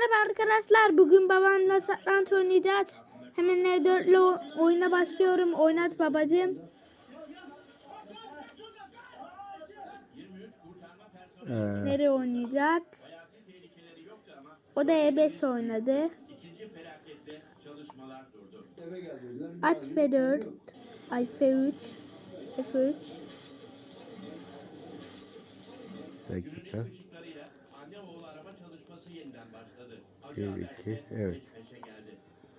Merhaba arkadaşlar. Bugün babamla satranç oynayacağız. Hemen N4'le o- oyuna başlıyorum. Oynat babacığım. Ee, Nereye oynayacak? O da E5 oynadı. At F4. Ay F3. F3. dakika. Bir, iki, evet.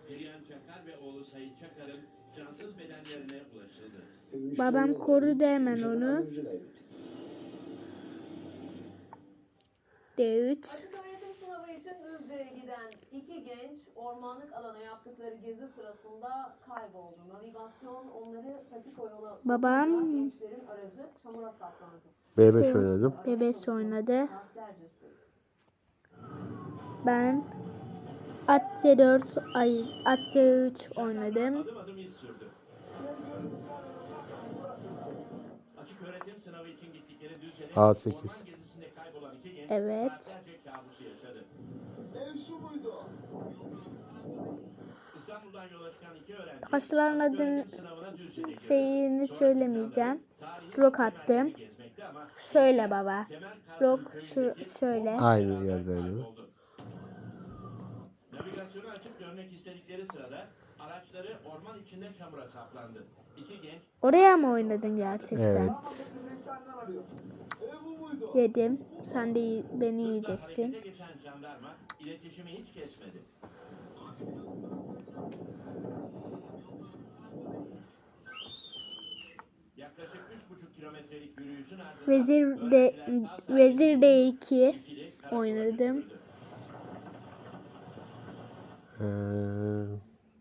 Perihan Çakar ve oğlu Sayın Çakar'ın cansız bedenlerine ulaşıldı. Babam korudu hemen onu. D3. Açık öğretim sınavı için Düzce'ye giden iki genç ormanlık alana yaptıkları gezi sırasında kayboldu. Navigasyon onları Patiko yola Babam- gençlerin aracı çamura saplandı. B5 oynadım. Arama B5 çalışması oynadı. Ben at C4 ay at C3 oynadım. Adım adım iz sürdü. Açık öğretim sınavı için gittikleri Düzce'de A8. orman gezisinde kaybolan iki genç Evet. girdi. şeyini söylemeyeceğim. Blok attım. Şöyle baba. Blok şöyle. Aynı yerdeydi. Navigasyonu açıp dönmek istedikleri sırada araçları orman içinde çamura saplandı. İki genç Oraya mı oynadın gerçekten? Evet. Yedim. Sen de beni yiyeceksin. geçen jandarma iletişimi hiç kesmedi. Yaklaşık 3,5 kilometrelik yürüyüşün ardından Vezir de Vezir D2 ikili karakola oynadım. Ee,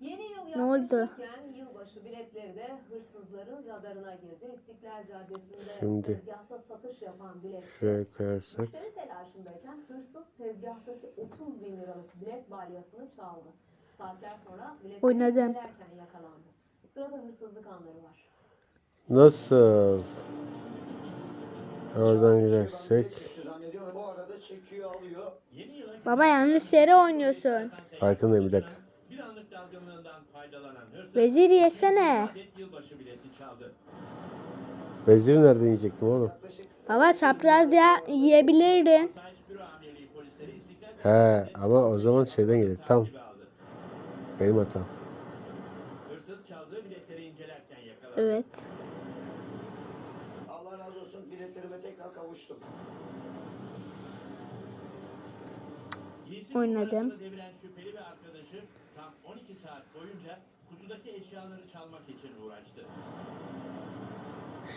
Yeni yıl Ne oldu? yaklaşırken yılbaşı biletleri de hırsızların radarına girdi. İstiklal Caddesi'nde Şimdi tezgahta satış yapan biletçi koyarsak. Müşteri telaşındayken hırsız tezgahtaki 30 bin liralık bilet balyasını çaldı. Saatler sonra biletleri Oynadım. incelerken yakalandı. Sırada hırsızlık anları var. Nasıl? Oradan gidersek. Bu arada çekiyor alıyor. Yeni yıla Baba yanlış yere oynuyorsun. Farkındayım bir dakika. Bir anlık dalgınlığından faydalanan hırsız Vezir yesene. yılbaşı bileti çaldı. Veziri nereden yiyecektim oğlum? Baba çapraz ya yiyebilirdin. He ama o zaman şeyden gelir. Tam benim hatam. Hırsız çaldığı biletleri incelerken yakalandı. Evet. Allah razı olsun biletlerime tekrar kavuştum. Uğraştı.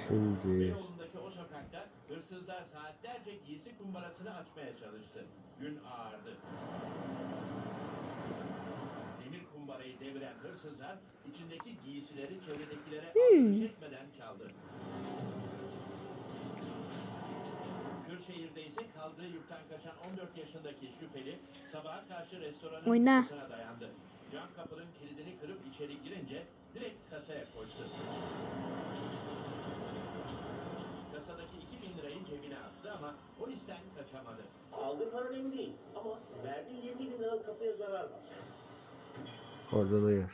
Şimdi Beyoğlu'ndaki o sokakta hırsızlar saatlerce giysi kumbarasını açmaya çalıştı. Gün ağardı. Demir kumbarayı deviren hırsızlar içindeki giysileri çevredekilere aldırış etmeden çaldı. Kırşehir'de ise kaldığı yurttan kaçan 14 yaşındaki şüpheli sabaha karşı restoranın Oyna. kapısına dayandı. Cam kapının kilidini kırıp içeri girince direkt kasaya koştu. Kasadaki 2000 lirayı cebine attı ama polisten kaçamadı. Aldığı para önemli değil ama verdiği 20 bin liralık kapıya zarar var. oradan uyar.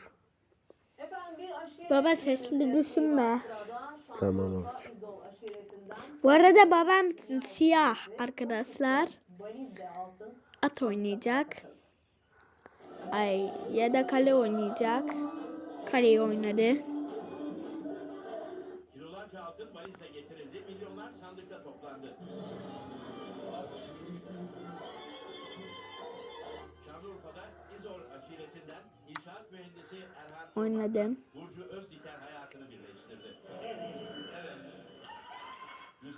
Efendim bir aşiret Baba sesli düşünme. sırada Tamam abi. Bu arada babam siyah arkadaşlar. At oynayacak. Ay ya da kale oynayacak. Kaleyi oynadı. Kilolarca altın valizle getirildi, milyonlar sandıkta toplandı. Şanlıurfa'da İzol aşiretinden inşaat mühendisi Erhan Oynadım. Burcu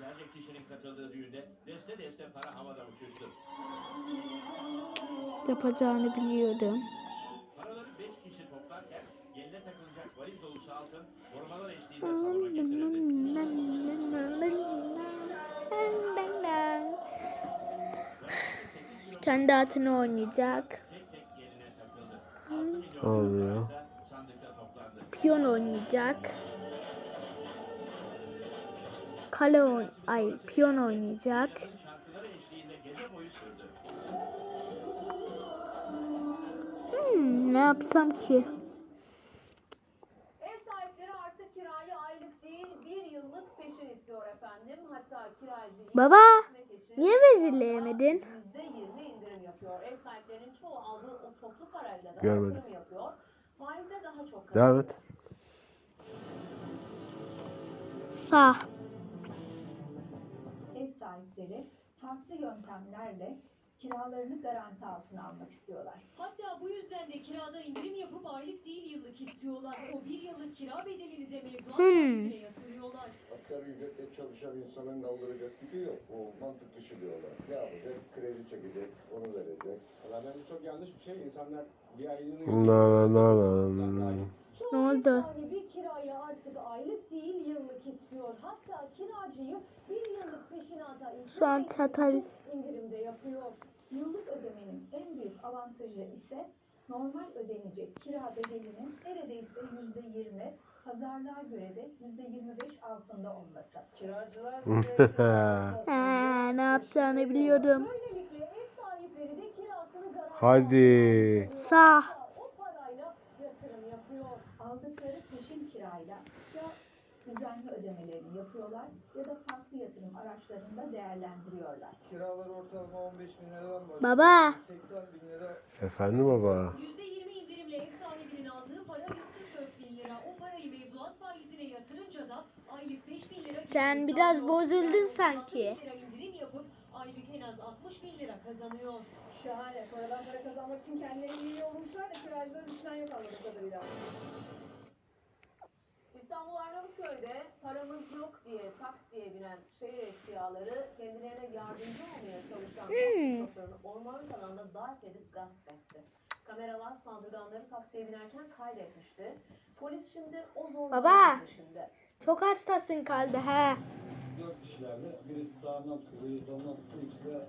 Yüzlerce kişinin katıldığı düğünde deste deste para havada uçuştu. Yapacağını biliyordum. Paraları 5 kişi toplarken yerine takılacak valiz dolusu altın korumalar eşliğinde salona getirildi. Kendi atını oynayacak. Tek tek yerine takıldı. 6 milyon Olmuyor. Piyon oynayacak. Kale oyn ay piyon oynayacak. Şarkıları eşliğinde gece boyu sürdü. yapsam ki? Ev sahipleri artık kirayı aylık değil bir yıllık peşin istiyor efendim. Hatta kiracıyı Baba, niye vezirleyemedin? %20 indirim yapıyor. Ev sahiplerinin çoğu aldığı o toplu parayla da Görmedim. yatırım yapıyor. Faize daha çok Devam kazanıyor. et. Sağ. Sahipleri farklı yöntemlerle kiralarını garanti altına almak istiyorlar. Hatta bu yüzden de kirada indirim yapıp aylık değil yıllık istiyorlar. O bir yıllık kira bedelini de mevduat Hmm. yatırıyorlar. Asgari ücretle çalışan insanın kaldıracak gücü yok. O mantık dışı diyorlar. Ne yapacak? Kredi çekecek, onu verecek. Valla bence çok yanlış bir şey. İnsanlar bir aylığını... Na na na na. Çoğu Ne oldu? sahibi kirayı artık aylık değil yıllık istiyor. Hatta kiracıyı bir yıllık peşinata Şu an çatal- indirimde yapıyor. Yıllık ödemenin en büyük avantajı ise normal ödenecek kira bedelinin neredeyse yüzde yirmi, pazarlığa göre de yüzde yirmi beş altında olması. Kiracılar He, ne yapacağını biliyordum. Böylelikle ev sahipleri de kirasını garanti Hadi. Sağ. O parayla yatırım yapıyor. Aldıkları peşin kirayla düzenli ödemelerini yapıyorlar ya da farklı yatırım araçlarında değerlendiriyorlar. Kiralar ortalama 15 bin liradan başlıyor. Baba. 80 bin lira Efendim baba. %20 indirimle ev sahibinin aldığı para 144 bin lira. O parayı mevduat faizine yatırınca da aylık 5 bin lira Sen biraz bozuldun sanki. 36 bin lira indirim yapıp aylık en az 60 bin lira kazanıyor. Şahane. Paradan para kazanmak için kendileri iyi olmuşlar da kiracıları düşünen yok anladığım kadarıyla. İstanbul Arnavutköy'de paramız yok diye taksiye binen şehir eşkıyaları kendilerine yardımcı olmaya çalışan taksi şoförünü ormanlık alanda darp edip gasp etti. Kameralar saldırganları taksiye binerken kaydetmişti. Polis şimdi o zorluğun Baba. peşinde. Çok hastasın kaldı he. Dört kişilerle birisi sağından biri solundan tuttu, ikisi de.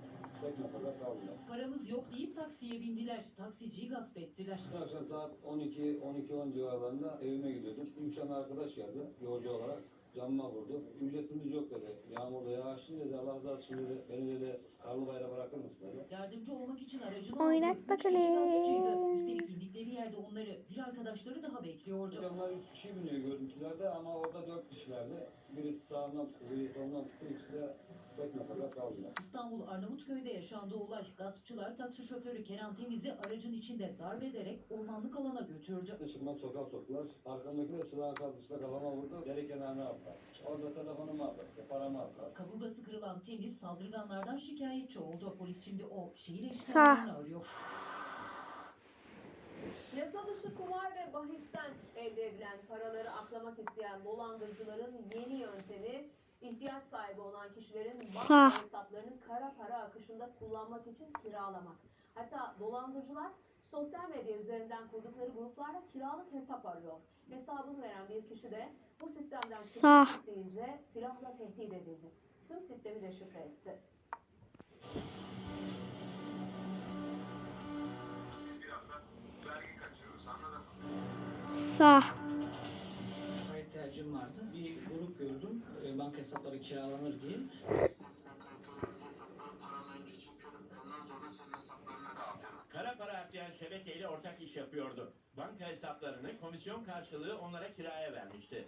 Paramız yok deyip taksiye bindiler. Taksiciyi gasp ettiler. Akşam saat 12 12 10 civarlarında evime gidiyordum. Bir tane arkadaş geldi yolcu olarak. Camıma vurdu. Ücretimiz yok dedi. Yağmurda yağışlı dedi. Allah razı olsun dedi. Beni dedi karlı bayrağı bırakır mısın dedi. Yardımcı olmak için aracını Oynat aldı. Bakalım. Üstelik indikleri yerde onları bir arkadaşları daha bekliyordu. Onlar üç kişi biniyor görüntülerde ama orada dört kişilerdi. Birisi sağından tuttu, biri solundan tuttu, ikisi de tek noktada kaldılar. İstanbul Arnavutköy'de yaşandı olay. Gaspçılar taksi şoförü Kenan Temiz'i aracın içinde darp ederek ormanlık alana götürdü. Dışımdan sokağa soktular. Arkamdaki de silahı kaldırışla kafama vurdu. Geri kenarına attılar. Orada telefonumu aldı. Paramı aldılar. Kaburgası kırılan Temiz saldırganlardan şikayetçi oldu. Polis şimdi o şehir eşkıyalarını arıyor. Yasa dışı kumar ve bahisten elde edilen paraları aklamak isteyen dolandırıcıların yeni yöntemi ihtiyaç sahibi olan kişilerin banka hesaplarını kara para akışında kullanmak için kiralamak. Hatta dolandırıcılar sosyal medya üzerinden kurdukları gruplarla kiralık hesap arıyor. Hesabını veren bir kişi de bu sistemden çıkmak isteyince silahla tehdit edildi. Tüm sistemi deşifre etti. Sağ. İhtiyacım vardı. Bir grup gördüm. E, banka hesapları kiralanır diye. Ortak iş yapıyordu. Banka hesaplarını komisyon karşılığı onlara kiraya vermişti.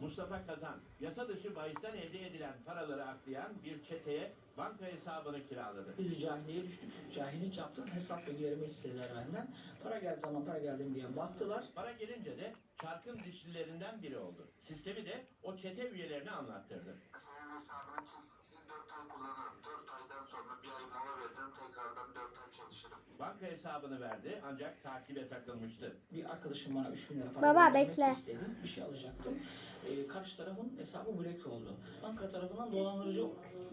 Mustafa Kazan, yasa dışı bahisten elde edilen paraları aklayan bir çeteye banka hesabını kiraladı. Biz bir cahiliye düştük. Cahillik yaptık. Hesap bilgilerimi istediler benden. Para geldi zaman para geldim diye baktılar. Para gelince de çarkın dişlilerinden biri oldu. Sistemi de o çete üyelerine anlattırdı. Senin hesabını kesintisiz 4 ay kullanırım. 4 aydan sonra bir ay mola veririm. Tekrardan 4 ay çalışırım. Banka hesabını verdi ancak takibe takılmıştı. Bir arkadaşım bana 3000 lira para Baba, göndermek bekle. istedi. Bir şey alacaktım. E, karşı tarafın hesabı blok oldu. Banka tarafından dolandırıcı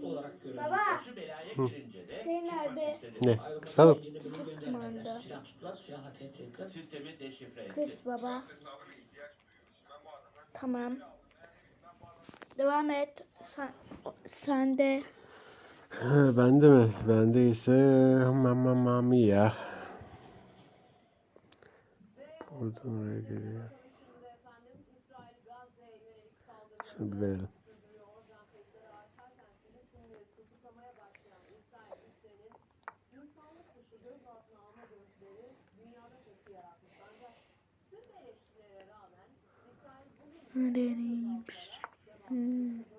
olarak görüldü. Baba. Başı belaya girince de Şey çıkmak nerede? istedi. Ne? Ayrılmak sürecinde beni Küçük göndermediler. Silah tuttular. Silahla tehdit ettiler. Sistemi deşifre etti. Kız baba. Tamam. Devam et. Sen, sen de. Bende mi? Bende ise mamma mami ya. Ve Oradan oraya geliyor. Şimdi bir verelim. sürdürüyor. Can kayıpları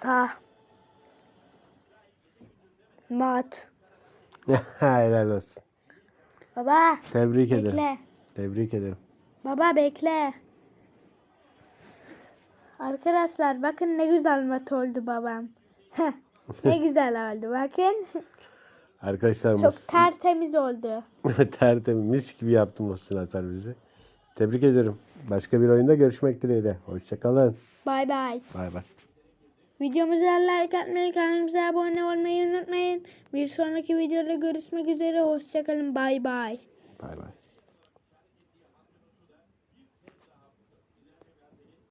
Sağ. Mat. Helal olsun. Baba Tebrik ederim. bekle. Tebrik ederim. Baba bekle. Arkadaşlar bakın ne güzel mat oldu babam. ne güzel oldu bakın. Arkadaşlar Çok Muhsin- tertemiz oldu. tertemiz mis gibi yaptı Muhsin Alper bizi. Tebrik ederim. Başka bir oyunda görüşmek dileğiyle. Hoşçakalın. Bay bay. Bay bay. Videomuza like atmayı, kanalımıza abone olmayı unutmayın. Bir sonraki videoda görüşmek üzere. Hoşçakalın. Bay bay. Bay bay.